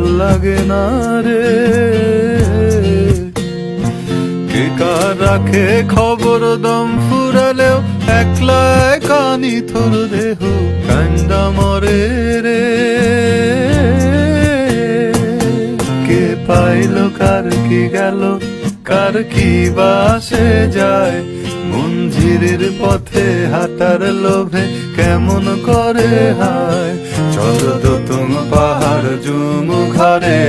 ভালো লাগে না রে। কে কার রাখে খবর দম ফুরালেও একলা কানি থর দেহ কান্দা মরে রে। কে পাইল, কার কি গেল, কার কি বাসে যায়। মঞ্জিরের পথে হাঁটার লোভে কেমন করে হায়। চল তো তুম পাহাড় জুম ঘরে